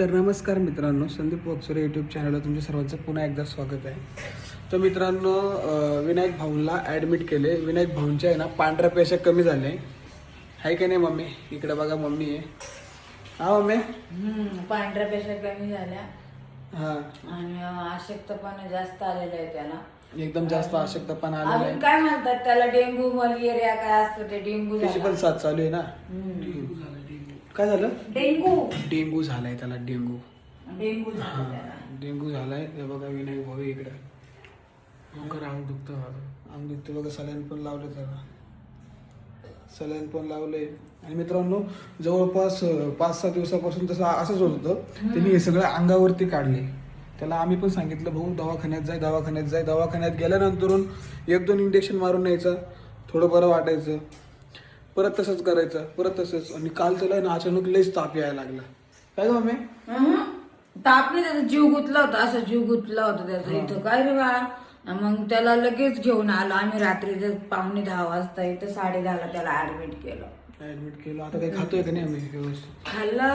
तर नमस्कार मित्रांनो संदीप वक्सरे यूट्यूब चॅनलला तुमच्या सर्वांचं पुन्हा एकदा स्वागत आहे. तर मित्रांनो विनायक भाऊंला ॲडमिट केले. विनायक भाऊंच्या आहे ना पांढऱ्या पेशा कमी झाले. आहे की नाही मम्मी? इकडे बघा मम्मी आहे. हा मम्मी? पांढऱ्या पेशा कमी झाल्या. हां. आणि अशक्तपणा जास्त आलेला आहे त्याला. एकदम जास्त आवश्यकतापणा आलेला आहे. काय म्हणतात त्याला? डेंग्यू मलेरिया काय असतं ते? डेंग्यू त्याची पण साथ चालू आहे ना. काय झालं? डेंग्यू डेंगू झालाय त्याला डेंगू. त्याला. डेंगू झालाय. हे बघा विनायक भाऊ इकडे. अंग दुखतं अंग दुखतं बघा सलाईन पण लावलं त्याला. सलाईन पण लावले आणि मित्रांनो जवळपास पाच सहा दिवसापासून तसं असंच होत होतं. त्यांनी हे सगळं अंगावरती काढले त्याला आम्ही पण सांगितलं भाऊ दवाखान्यात जाय दवाखान्यात जाय. दवाखान्यात गेल्यानंतरून एक दोन इंजेक्शन मारून न्यायचं. थोडं बरं वाटायचं. परत तसंच करायचं परत तसंच. आणि काल त्याला ना अचानक लयच ताप यायला लागला. काय गं मम्मी? हम्म. ताप नाही त्याचा जीव गुतला होता असं जीव गुतला होता त्याचा. इथं काय रे बाळा? मग त्याला लगेच घेऊन आलो. आम्ही रात्री जर पावणे दहा वाजता इथं साडे दहाला त्याला ऍडमिट केलं. ऍडमिट केलं. आता काही खातोय का नाही आम्ही व्यवस्थित? खाल्लं.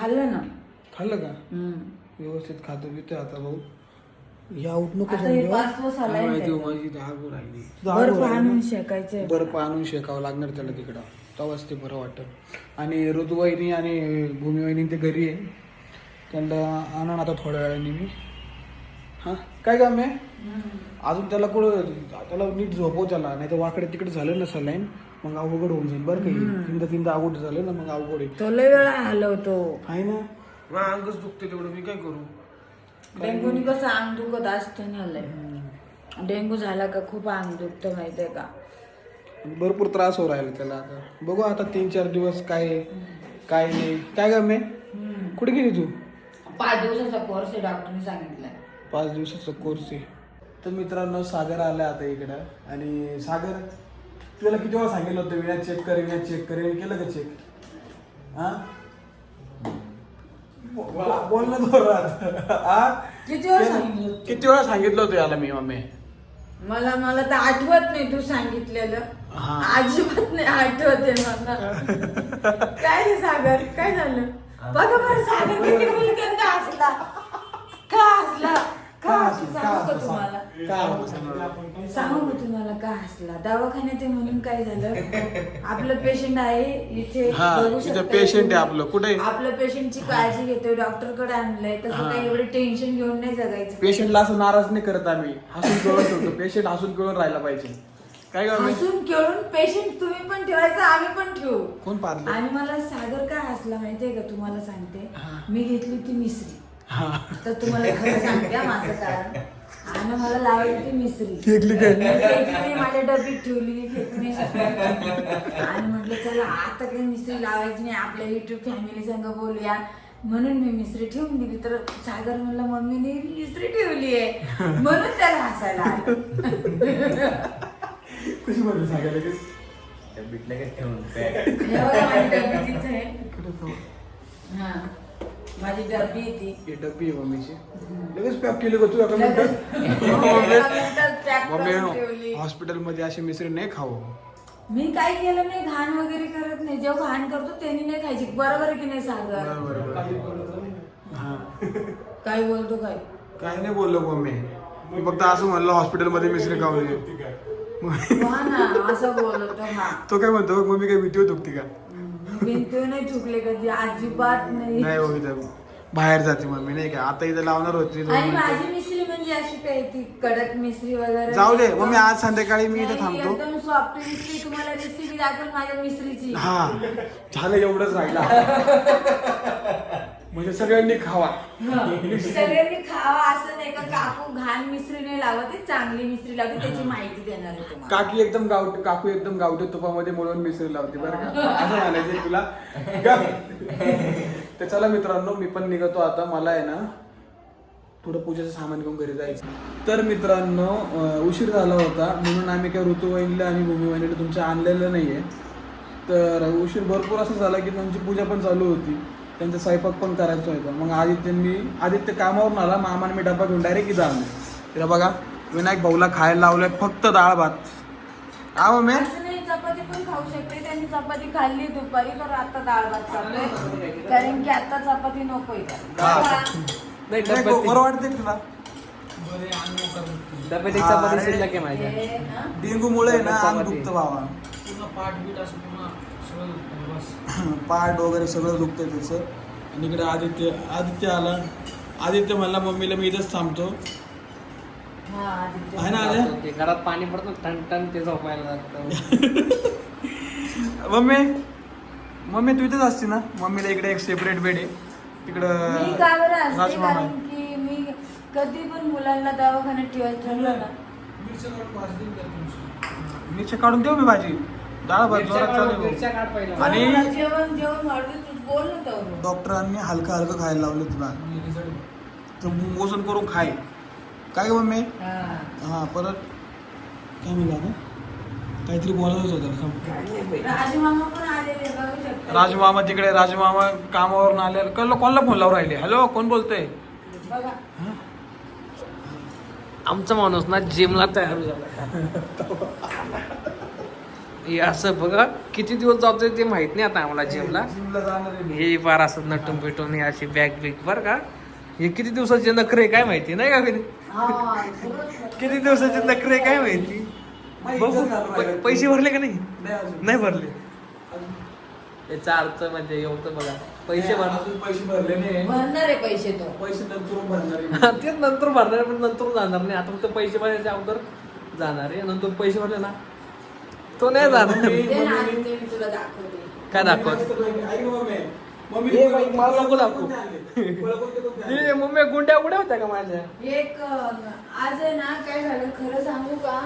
खाल्लं ना. खाल्लं का? हम्म. व्यवस्थित खातो पितोय आता भाऊ. या आऊट नको आता हे पाच दिवस आलाय काय ना माहिती हो. माझी राहिली. बर्फ आणून शेकायचं. बर्फ आणून शेकावं लागणार त्याला तिकडं. तेव्हाच ते बरं वाटत. आणि ऋतुवाहिनी आणि भूमिवाहिनी ते घरी आहे. त्यांना आणा आता थोड्या वेळाने मी. हां? काय काम आहे? अजून त्याला कुठं त्याला नीट झोपव त्याला. नाही तर वाकडे तिकडे झालं ना सलाईन मग अवघड होऊन जाईल बरं काही. तीनदा तीनदा अवघड झालं ना मग अवघड होईल तो लय वेळा हलवतो आहे ना? मग अंगच दुखते तेवढं. मी काय करू? डेंग्यूनी कसं अंग दुखत असतं ना लय. डेंग्यू झाला का खूप अंग दुखतं माहितीये का? भरपूर त्रास हो राहिला त्याला आता. बघू आता तीन चार दिवस काय आहे, काय नाही. काय काम आहे कुठे गेली तू? पाच दिवसाचा कोर्स आहे डॉक्टरने सांगितलंय. पाच दिवसाचा कोर्स आहे. तर मित्रांनो सागर आलाय आता इकडं. आणि सागर तुला किती वेळा सांगितलं होतं विना चेक कर विना चेक कर विना केलं का चेक हा? बो- बो- बोल ना जोरात. हा? किती वेळा सांगितलं? किती वेळा सांगितलं होतं याला मी मम्मी? मला मला तर आठवत नाही तू सांगितलेलं. हा. अजिबात नाही आठवते मला. काय रे सागर? काय झालं? बघा बरं सागर किती मुलगंत हसला. का हसला? का सांगू का तुम्हाला? सांगू. का तुम्हाला का हसला? दवाखान्यात आहे म्हणून काय झालं? आपलं पेशंट आहे इथे हा, बघू इथे शकता patient आहे. आपलं. कुठे? आहे? आपलं पेशंटची काळजी घेतोय डॉक्टरकडे आणलंय तसं काही एवढे टेन्शन घेऊन नाही जगायचं. पेशंटला असं नाराज नाही करत आम्ही. हसून खेळून ठेवतो पेशंट हसून खेळून राहायला पाहिजे. काय हसून खेळून पेशंट तुम्ही पण ठेवायचं आम्ही पण ठेवू. कोण आणि मला सागर काय हसला माहितीये का? तुम्हाला सांगते. हा. मी घेतली ती मिसरी. तर तुम्हाला खरं सांगते हा माझं कारण. आणि मला लावायची ती मिसरी. फेकली काय? मी फेकली नाही, माझ्या डबीत ठेवली मी फेकू नाही शकत. आणि म्हटलं चला आता काही मिसरी लावायची नाही आपल्या युट्यूब फॅमिली संग बोलूया. म्हणून मी मिसरी ठेवून दिली. तर सागर म्हणलं मम्मीने मिसरी ठेवली आहे. म्हणून त्याला हसायला आलं. कशी म्हणलं सांगायला की बीटला काय ठेवून हे बघा, माझी डबी तिथे आहे. हा. माझी डबी आहे ती. ही डब्बी आहे मम्मीची. लगेच पॅक केली तू एका मिनिटात मम्मी. हॉस्पिटलमध्ये अशी मिसरी नाही खाऊ मी काय केलं नाही घाण वगैरे करत नाही. जेव्हा घाण करतो त्यांनी नाही खायची. बरोबर आहे की नाही सागर हा. काय बोलतो काय? काय नाही बोललो मम्मी. मी फक्त असं म्हणलं हॉस्पिटलमध्ये मिसरी खाऊ नये हा ना असं बोलतो हा. तो काय म्हणतो मम्मी काय भीती दुखती का? नाही चुकले कधी अजिबात नाही. नाही हो इथं. बाहेर जाते मम्मी नाही का? आता इथं लावणार होती दोन आणि मिनिटं. माझी मिसरी म्हणजे अशी काय ती कडक मिसरी वगैरे जाऊ दे मम्मी आज संध्याकाळी मी इथे नाही, थांबतो. एकदम सॉफ्ट मिसरी तुम्हाला रेसिपी माझ्या मिसरीची हा. झालं एवढंच राहिला. म्हणजे सगळ्यांनी खावा. सगळ्यांनी खावा असं नाही का काकू घाण मिसरी नाही लावत चांगली मिसरी लावते त्याची माहिती देणार आहे तुम्हाला. काकी एकदम गावठी काकू एकदम गावठी तुपामध्ये म्हणून मिसळी लावते बरं का? असं म्हणायचं तुला. तर चला मित्रांनो मी पण निघतो आता. मला आहे ना थोडं पूजेचं सामान घेऊन घरी जायचं. तर मित्रांनो अं, उशीर झाला होता. म्हणून आम्ही काही ऋतुवाहिनीला आणि भूमिवाहिनीला तुमच्या आणलेलं नाहीये. तर उशीर भरपूर असं झाला की त्यांची पूजा पण चालू होती. त्यांचा स्वयंपाक पण करायचा होता मग आदित्यनी आदित्य कामावरून आला मामाने मी डबा घेऊन डायरेक्ट इथं आणले. तिला बघा विनायक भाऊला खायला लावलंय फक्त डाळ भात. असं नाही चपाती पण खाऊ शकते. त्यांनी चपाती खाल्ली दुपारी तर आता डाळ भात खाल्लोय कारण की आता चपाती नकोय हा. नाही नाही, डब्यात बरं वाटते तुला. डब्यात एक चपाती अरे. शिल्लक आहे माझ्या. ना, डेंगू मुळे ना अंग चपाती. दुखतं बाबा पूर्ण पाठ बीट असं दुखतं पाठ वगैरे सगळं दुखतंय त्याचं. आणि इकडे आदित्य आदित्य आला. आदित्य म्हणला मम्मीला मी इथंच थांबतो. हा, आदित्य. आहे ना आद्या ते घरात पाणी पडतं टन टन ते झोपायला लागतं. मम्मी मम्मी तू इथेच असते ना? मम्मीला इकडे एक सेपरेट बेड आहे. मी तिकडं का बरं असते? राजमामा. कारण आहे. की मी कधी पण मुलांना दवाखान्यात ठेवायचं ठरलं ना. मिरच्या काढून भाजून द्या तुमची. मिरच्या काढून देऊ मी भाजी? डाळ भात जोरात चालू आहे. आणि- मला जेवण जेवण वाढलं तू बोल ना तेवढं. भाऊ. डॉक्टरांनी हलकं हलकं खायला लावलं तुला. तर मोजून करून खाय काय ग मम्मी हा. हा परत काय म्हणलं आता काहीतरी बोलायच होतं. राजमामा पण आलेले बघू शकता राजमामा तिकडे राजमामा कामावरून आले कळलं कोणाला फोन लावून राहिले हॅलो कोण बोलतोय बघा आमचा माणूस ना जिमला तयार झाला हे असं बघा किती दिवस जातोय ते माहीत नाही आता आम्हाला जिमला. हे फार असं नटून पेटून हे अशी बॅग बिग बर का. हे किती दिवसाचे नखरे काय माहिती नाही का कधी. किती दिवसाचे नखरे काय माहिती? बघू पैसे भरले का नाही? नाही भरले. याचा अर्थ म्हणजे एवढं बघा पैसे भरले पैसे भरले नाही. भरणार आहे पैसे तो. पैसे नंतर भरणार. तेच नंतर भरणार पण नंतर जाणार नाही. आता फक्त पैसे भरायच्या अगोदर जाणार आहे. नंतर पैसे भरले ना. तो नाही जाणार मम्मी- दे ना मम्मी- आदित्य, मी तुला दाखवते. काय दाखवत? मला नको दाखवू. हे मम्मी गुंड्या उड्या होत्या का माझ्या? एक अं, आज आहे ना काय झालं खरं सांगू का?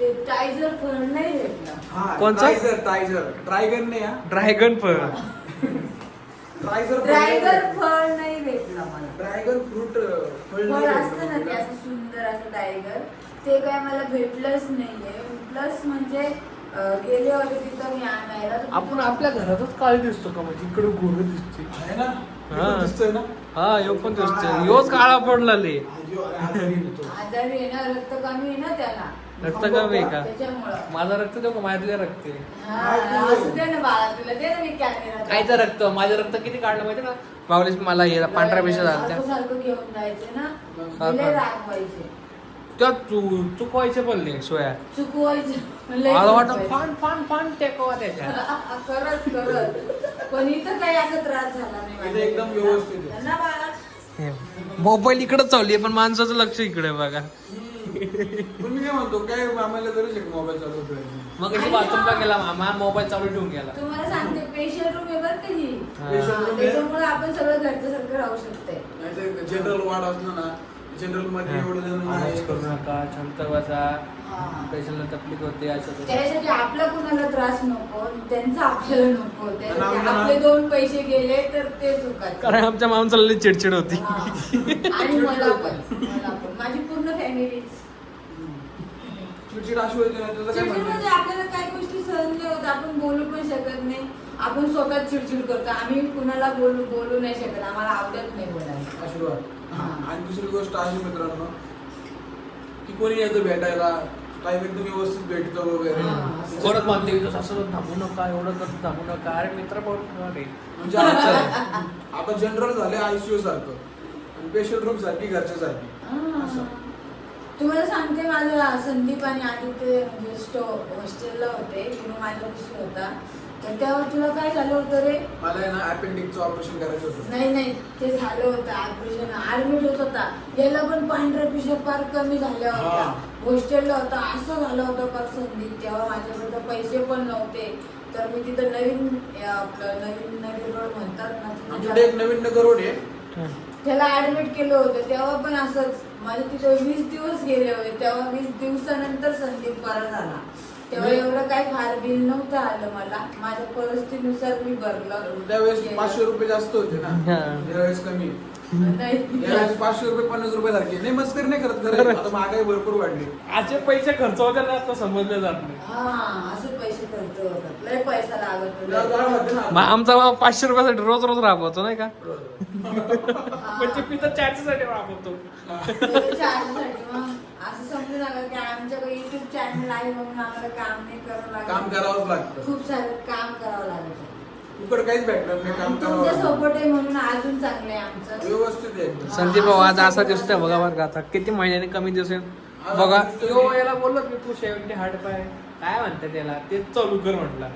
ते टायझर फळ नाही भेटलं. हा, कोणचं? टायझर टायझर ड्रायगन नाही हा. ड्रॅगन फळ. टायझर ड्रायगर फळ नाही भेटलं. मला. ड्रॅगन फ्रूट फळ असतं ना ते असं सुंदर असं टायगर ते काय मला भेटलंच नाहीये. प्लस म्हणजे गेले होते तिथं मी आणायला आपण आपल्या घरातच काळ दिसतो का? म्हणजे इकडे गोर दिसते आहे ना? हा. दिसतोय ना? हा यो पण दिसतो योच काळा पडला ले आजारी आहे तो. आजारी आहे ना रक्त कमी आहे ना त्याला. रक्त कमी आहे का? त्याच्यामुळं. माझा रक्त देऊ का? माझ्या रक्त आहे. हा असू दे ना बाळा तुला दे ना मी कॅमेरा कायचं रक्त. माझं रक्त किती काढलं माहिती ना मागलीच मला हे पांढऱ्या पेशा झाल्या सारखं सारखं घेऊन जायचे ना. त्या चु- चुकवायचे पण नाही सोया. चुकवायचे. लय मला वाटतं चुकवायचे. फान फान फान टेकवा त्याच्या खरंच खरंच. पण इथं काही असा त्रास झाला नाही इथं. एकदम व्यवस्थित आहे. ना बाळा मोबाईल इकडे चालली पण माणसाचं लक्ष इकडे बघा. पण मी काय म्हणतो काय आम्हाला आहे मोबाईल चालू ठेवायची? मग बाथरूमला गेला मामा मोबाईल चालू ठेवून गेला. तुम्हाला सांगते पेशंट रूम आहे बरं का ही? हा. Patient room आहे. त्याच्यामुळे आपण सगळं सारखं राहू शकते जनरल वार्ड असलं ना जनरलमध्ये एवढं जण आवाज. करू नका शांत बसा. पेशंटला तकलीफ होते असं तसं. त्यासाठी आपला कुणाला त्रास नको त्यांचा आपल्याला नको. आपले दोन पैसे गेले तर ते चुकायचे कारण आमच्या माणसाला लई चिडचिड होती. आणि मला पण मला पण. माझी पूर्ण फॅमिली चिडचिड अशी होती ना त्याचं काय चिडचिड म्हणणं म्हणजे आपल्याला काही गोष्टी सहन नाही होत आपण बोलू पण शकत नाही. आपण स्वतः चिडचिड करतो. आम्ही कुणाला बोलू बोलू नाही शकत. आम्हाला आवडत नाही बोलायला. आशीर्वाद. हा. आणि दुसरी गोष्ट अशी मित्रांनो की कोणी येतं भेटायला टाइम एकदम व्यवस्थित भेटतो वगैरे. हा. "इथं असं थांबू नका एवढं करत थांबू नका. अरे मित्र म्हणून म्हणजे आता आता जनरल झाले आयसीयू सारखं. आणि पेशंट रूम सारखी घरच्या सारखी. हा. तुम्हाला सांगते माझा संदीप आणि आदित्य म्हणजे स्टो हॉस्टेलला होते. किंवा माझ्यापाशी होता. तर तेव्हा तुला काय झालं होतं रे? मला ना अपेंडिकचं ऑपरेशन करायचं होतं. नाही नाही ते झालं होतं. ऑपरेशन ऍडमिट होत होता. याला पण पांढऱ्या पिशा फार कमी झाल्या होत्या. हा. हॉस्टेलला होता. असं झालं होतं फार संदीप तेव्हा माझ्याकडे पैसे पण नव्हते. तर मी तिथं नवीन आपलं नवीन नवीन रोड म्हणतात ना एक नवीन नगर रोड आहे. त्याला ऍडमिट केलं होतं. तेव्हा पण असंच. माझे तिथं वीस दिवस गेले होते. तेव्हा वीस दिवसानंतर संदीप बरा झाला. तेव्हा. एवढं काही फार बिल नव्हतं आलं मला माझ्या परिस्थितीनुसार मी भरलं त्यावेळेस. पाचशे रुपये जास्त होते ना. त्यावेळेस कमी यावेळेस पाचशे रुपये पन्नास रुपये सारखे. नाही मस्करी नाही करत खरं आता महागाई भरपूर वाढली. आजचे पैसे खर्च होते ना आता समजले जात नाही. हा असे पैसे खर्च होतात लय पैसा लागत जरा होता. ना. मग आमचा बाबा पाचशे रुपयासाठी रोज रोज राबवतो नाही का. म्हणजे मी तर चारशे साठी चार्जसाठी मग असं समजू नका की आमच्याकडे युट्यूब चॅनल आहे म्हणून आम्हाला काम नाही करावं लागत. काम करावंच लागतं. खूप सारं काम करावं लागतं. काहीच भेटणार नाही काम करावं तुमच्या लागतं. सपोर्ट आहे म्हणून अजून चांगलं आहे आमचं. व्यवस्थित आहे. एकदम. संदीप भाऊ आज असा दिसतोय बघा बरं का आता. किती महिन्याने कमी दिवस बघा. यो याला बोललो की तू शेवटी हाड पाय. काय म्हणते त्याला? तेच चालू कर म्हटलं.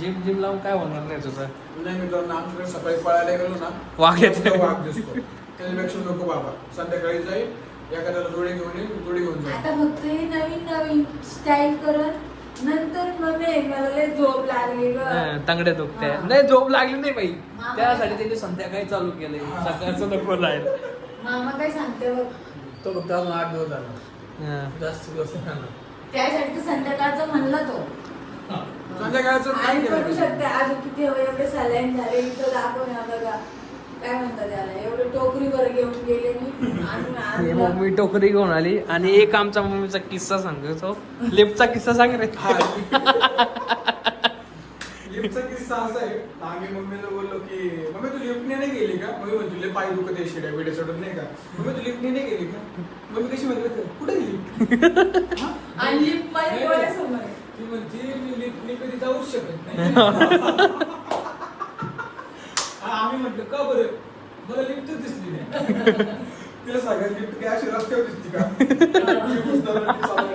जिम जिम लावून काय होणार नाही तुझं? नाही मित्रांनो आमच्याकडे सकाळी पळायला गेलो ना वाघ येते. वाघ दिसतो. त्याच्यापेक्षा नको बाबा. संध्याकाळी जाईल एखाद्याला जोडी घेऊन येईल जोडी घेऊन जाईल. आता फक्त हे नवीन नवीन स्टाईल करत नंतर मग मी मला लय झोप लागली ग. हं, तांगड्या दुखते. हा. नाही झोप लागली नाही बाई. त्यासाठी त्यांनी संध्याकाळी चालू केलंय. सकाळचं नको राहील मामा काय सांगते बघ. तो फक्त अजून आठ दिवस झाला. हं. जास्त दिवस नाही झाला. त्यासाठी तर संध्याकाळचं म्हणला तो. संध्याकाळचं आणि केलं. करू शकते. अजून किती एवढे सलाईन झाले इथं दाखव ना बघा. काय म्हणतात त्याला? एवढे टोकरीवर घेऊन गेले मी. आणून हे आणलं. मम्मी टोकरी घेऊन आली. आणि एक आमचा मम्मीचा किस्सा सांगतो. लिफ्टचा किस्सा सांग रे. लिफ्टचा किस्सा असा आहे. आम्ही मम्मीला बोललो की मम्मी तू लिफ्टने नाही गेली का? मम्मी म्हणतो तुला पाय दुखत आहे शिड्या बिड्या चढून नाही का? मम्मी तू लिफ्टने नाही गेली का? मम्मी कशी म्हणते कुठे लिफ्ट? आणि लिफ्टमध्ये डोळ्यासमोर आहे. ती म्हणते मी लिफ्टने कधी जाऊच शकत नाही. म्हटलं का बरं मला लिफ्ट दिसली नाही तिला सांगायला लिफ्ट काय अशी रस्त्यावर दिसती का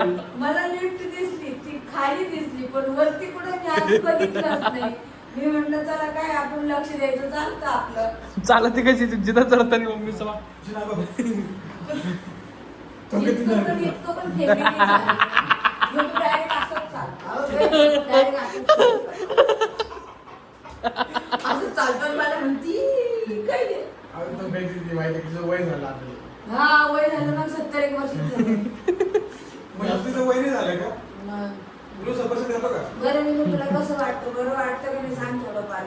मी. मला लिफ्ट दिसली ती खाली दिसली पण वरती कुठे मी आज बघितलंच नाही मी म्हटलं चला काय आपण लक्ष द्यायचं चालतं आपलं चालत कशी जिथं चढताना मम्मी सभा जिना बघ. तो किती इतकं पण? इतकं पण नाही direct असंच. अहो, direct असंच चालतात मला म्हणती? तर माहिती तिचं वय झालं हा वय झालं मग सत्तर एक वर्ष मग तिचं वय नाही झालं का? तुला बरं मी तुला कसं वाटतं? बरं वाटतं का नाही सांग थोडंफार.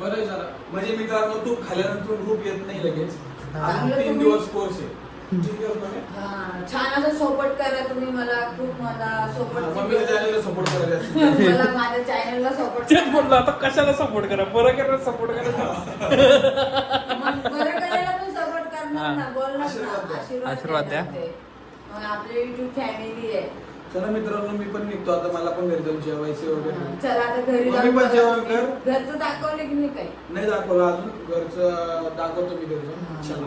बरं आहे झालं म्हणजे मित्रांनो तूप खाल्यानंतर झोप येत नाही लगेच. अजून तीन दिवस कोर्स आहे. हा, छान असं सपोर्ट करा तुम्ही मला खूप मला सपोर्ट. मला माझ्या चॅनलला सपोर्ट तेच बोललो आता कशाला सपोर्ट करा? बरं करा सपोर्ट करा. बरं करायला पण सपोर्ट करणार ना बोलणार ना आशीर्वाद द्या. मग आपले युट्यूब फॅमिली आहे. चला मित्रांनो मी पण निघतो. आता मला पण घरी जाऊन जेवायचे वगैरे. चला आता घरी मम्मी पण जेवण कर. घरचं दाखवलं की नाही काही? नाही दाखवलं अजून. घरचं दाखवतो मी घरी जाऊन चला.